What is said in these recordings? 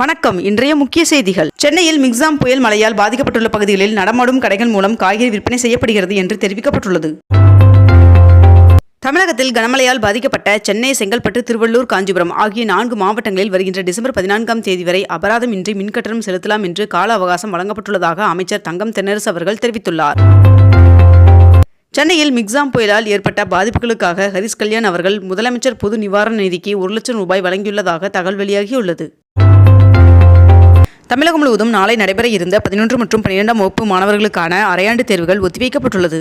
வணக்கம். இன்றைய முக்கிய செய்திகள். சென்னையில் மிக்ஸாம் புயல் மழையால் பாதிக்கப்பட்டுள்ள பகுதிகளில் நடமாடும் கடைகள் மூலம் காய்கறி விற்பனை செய்யப்படுகிறது என்று தெரிவிக்கப்பட்டுள்ளது. தமிழகத்தில் கனமழையால் பாதிக்கப்பட்ட சென்னை செங்கல்பட்டு திருவள்ளூர் காஞ்சிபுரம் ஆகிய நான்கு மாவட்டங்களில் வருகின்ற டிசம்பர் பதினான்காம் தேதி வரை அபராதம் இன்றி மின்கட்டணம் செலுத்தலாம் என்று கால அவகாசம் வழங்கப்பட்டுள்ளதாக அமைச்சர் தங்கம் தென்னரசு அவர்கள் தெரிவித்துள்ளார். சென்னையில் மிக்ஸாம் புயலால் ஏற்பட்ட பாதிப்புகளுக்காக ஹரிஸ் கல்யாண் அவர்கள் முதலமைச்சர் பொது நிவாரண நிதிக்கு ஒரு லட்சம் ரூபாய் வழங்கியுள்ளதாக தகவல் வெளியாகியுள்ளது. தமிழகம் முழுவதும் நாளை நடைபெற இருந்த பதினொன்று மற்றும் பன்னிரெண்டாம் வகுப்பு மாணவர்களுக்கான அரையாண்டு தேர்வுகள் ஒத்திவைக்கப்பட்டுள்ளது.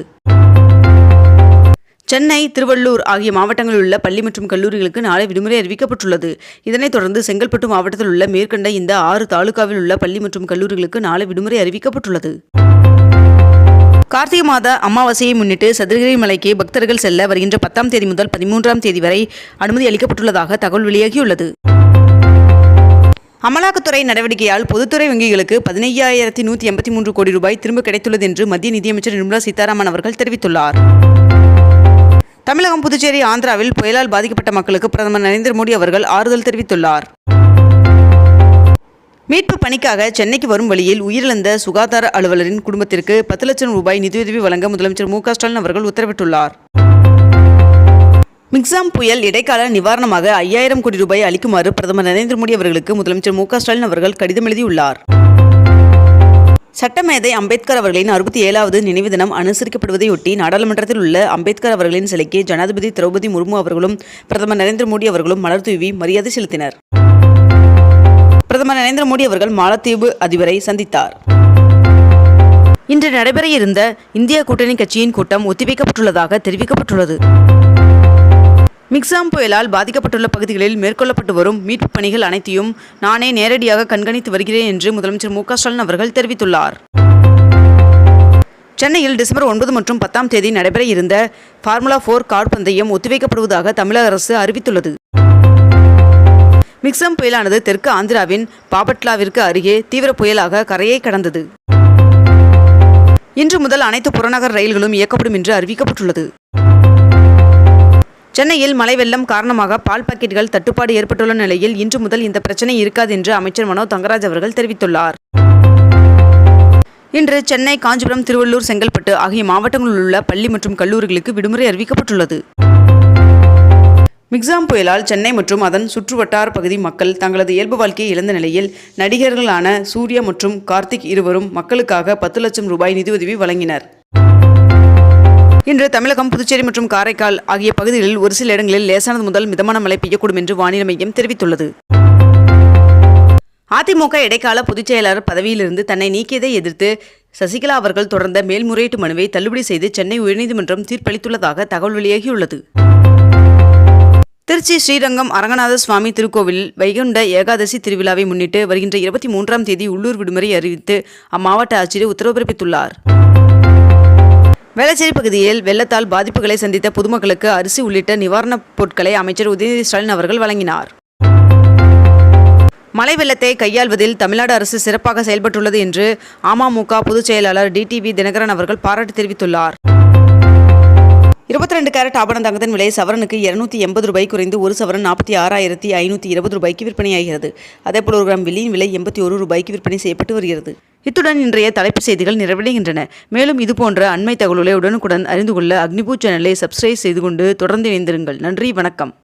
சென்னை திருவள்ளூர் ஆகிய மாவட்டங்களில் உள்ள பள்ளி மற்றும் கல்லூரிகளுக்கு நாளை விடுமுறை அறிவிக்கப்பட்டுள்ளது. இதனைத் தொடர்ந்து செங்கல்பட்டு மாவட்டத்தில் உள்ள மேற்கண்ட இந்த ஆறு தாலுகாவில் உள்ள பள்ளி மற்றும் கல்லூரிகளுக்கு நாளை விடுமுறை அறிவிக்கப்பட்டுள்ளது. கார்த்திகை மாத அமாவாசையை முன்னிட்டு சதுரகிரி மலைக்கு பக்தர்கள் செல்ல வருகின்ற பத்தாம் தேதி முதல் பதிமூன்றாம் தேதி வரை அனுமதி அளிக்கப்பட்டுள்ளதாக தகவல் வெளியாகியுள்ளது. அமலாக்கத்துறை நடவடிக்கையால் பொதுத்துறை வங்கிகளுக்கு பதினையாயிரத்தி நூற்றி எண்பத்தி மூன்று கோடி ரூபாய் திரும்ப கிடைத்துள்ளது என்று மத்திய நிதியமைச்சர் நிர்மலா சீதாராமன் அவர்கள் தெரிவித்துள்ளார். தமிழகம் புதுச்சேரி ஆந்திராவில் புயலால் பாதிக்கப்பட்ட மக்களுக்கு பிரதமர் நரேந்திர மோடி அவர்கள் ஆறுதல் தெரிவித்துள்ளார். மீட்பு பணிக்காக சென்னைக்கு வரும் வழியில் உயிரிழந்த சுகாதார அலுவலரின் குடும்பத்திற்கு பத்து லட்சம் ரூபாய் நிதியுதவி வழங்க முதலமைச்சர் மு க ஸ்டாலின் அவர்கள் உத்தரவிட்டுள்ளார். மிக்ஸாம் புயல் இடைக்கால நிவாரணமாக ஐயாயிரம் கோடி ரூபாய் அளிக்குமாறு பிரதமர் நரேந்திர மோடி அவர்களுக்கு முதலமைச்சர் மு ஸ்டாலின் அவர்கள் கடிதம் எழுதியுள்ளார். சட்டமேதை அம்பேத்கர் அவர்களின் அறுபத்தி ஏழாவது நினைவு தினம் அனுசரிக்கப்படுவதையொட்டி நாடாளுமன்றத்தில் உள்ள அம்பேத்கர் அவர்களின் சிலைக்கு ஜனாதிபதி திரௌபதி முர்மு அவர்களும் பிரதமர் நரேந்திர மோடி அவர்களும் மலர் தூவி மரியாதை செலுத்தினர். பிரதமர் நரேந்திர மோடி அவர்கள் மாலத்தீவு அதிபரை சந்தித்தார். இன்று நடைபெற இருந்த இந்திய கூட்டணி கட்சியின் கூட்டம் ஒத்திவைக்கப்பட்டுள்ளதாக தெரிவிக்கப்பட்டுள்ளது. மிக்ஸாம் புயலால் பாதிக்கப்பட்டுள்ள பகுதிகளில் மேற்கொள்ளப்பட்டு வரும் மீட்புப் பணிகள் அனைத்தையும் நானே நேரடியாக கண்காணித்து வருகிறேன் என்று முதலமைச்சர் மு ஸ்டாலின் அவர்கள் தெரிவித்துள்ளார். சென்னையில் டிசம்பர் ஒன்பது மற்றும் பத்தாம் தேதி நடைபெற இருந்த ஃபார்முலா ஃபோர் கார் பந்தயம் ஒத்திவைக்கப்படுவதாக தமிழக அரசு அறிவித்துள்ளது. மிக்ஸாம் புயலானது தெற்கு ஆந்திராவின் பாபட்லாவிற்கு அருகே தீவிர புயலாக கரையை கடந்தது. இன்று முதல் அனைத்து புறநகர் ரயில்களும் இயக்கப்படும் என்று அறிவிக்கப்பட்டுள்ளது. சென்னையில் மழை வெள்ளம் காரணமாக பால் பாக்கெட்டுகள் தட்டுப்பாடு ஏற்பட்டுள்ள நிலையில் இன்று முதல் இந்த பிரச்சனை இருக்காது என்று அமைச்சர் மனோ தங்கராஜ் அவர்கள் தெரிவித்துள்ளார். இன்று சென்னை காஞ்சிபுரம் திருவள்ளூர் செங்கல்பட்டு ஆகிய மாவட்டங்களில் உள்ள பள்ளி மற்றும் கல்லூரிகளுக்கு விடுமுறை அறிவிக்கப்பட்டுள்ளது. மிக்ஸாம் புயலால் சென்னை மற்றும் அதன் சுற்றுவட்டார பகுதி மக்கள் தங்களது இயல்பு வாழ்க்கையை இழந்த நிலையில் நடிகர்களான சூர்யா மற்றும் கார்த்திக் இருவரும் மக்களுக்காக பத்து லட்சம் ரூபாய் நிதியுதவி வழங்கினர். இன்று தமிழகம் புதுச்சேரி மற்றும் காரைக்கால் ஆகிய பகுதிகளில் ஒரு சில இடங்களில் லேசானது முதல் மிதமான மழை பெய்யக்கூடும் என்று வானிலை மையம் தெரிவித்துள்ளது. அதிமுக இடைக்கால பொதுச் செயலாளர் பதவியிலிருந்து தன்னை நீக்கியதை எதிர்த்து சசிகலா அவர்கள் தொடர்ந்த மேல்முறையீட்டு மனுவை தள்ளுபடி செய்து சென்னை உயர்நீதிமன்றம் தீர்ப்பளித்துள்ளதாக தகவல் வெளியாகியுள்ளது. திருச்சி ஸ்ரீரங்கம் அரங்கநாத சுவாமி திருக்கோவிலில் வைகுண்ட ஏகாதசி திருவிழாவை முன்னிட்டு வருகின்ற இருபத்தி மூன்றாம் தேதி உள்ளூர் விடுமுறை அறிவித்து அம்மாவட்ட ஆட்சியர் உத்தரவு பிறப்பித்துள்ளார். வேளச்சேரி பகுதியில் வெள்ளத்தால் பாதிப்புகளை சந்தித்த பொதுமக்களுக்கு அரிசி உள்ளிட்ட நிவாரணப் பொருட்களை அமைச்சர் உதயநிதி ஸ்டாலின் அவர்கள் வழங்கினார். மழை வெள்ளத்தை கையாள்வதில் தமிழ்நாடு அரசு சிறப்பாக செயல்பட்டுள்ளது என்று அமமுக பொதுச் செயலாளர் டிடிவி தினகரன் அவர்கள் பாராட்டு தெரிவித்துள்ளார். இருபத்தி ரெண்டு கேரட் ஆபரண தங்கத்தின் விலை சவரனுக்கு இருநூத்தி எண்பது ரூபாய் குறைந்து ஒரு சவரன் நாற்பத்தி ஆறாயிரத்தி ஐநூற்றி இருபது ரூபாய்க்கு விற்பனையாகிறது. அதேபோல் ஒரு கிராம் வெள்ளியின் விலை எண்பத்தி ஒரு ரூபாய்க்கு விற்பனை செய்யப்பட்டு வருகிறது. இத்துடன் இன்றைய தலைப்புச் செய்திகள் நிறைவடைகின்றன. மேலும் இதுபோன்ற அண்மை தகவல்களை உடனுக்குடன் அறிந்து கொள்ள அக்னிபூ சேனலை சப்ஸ்கிரைப் செய்து கொண்டு தொடர்ந்து இணைந்திருங்கள். நன்றி வணக்கம்.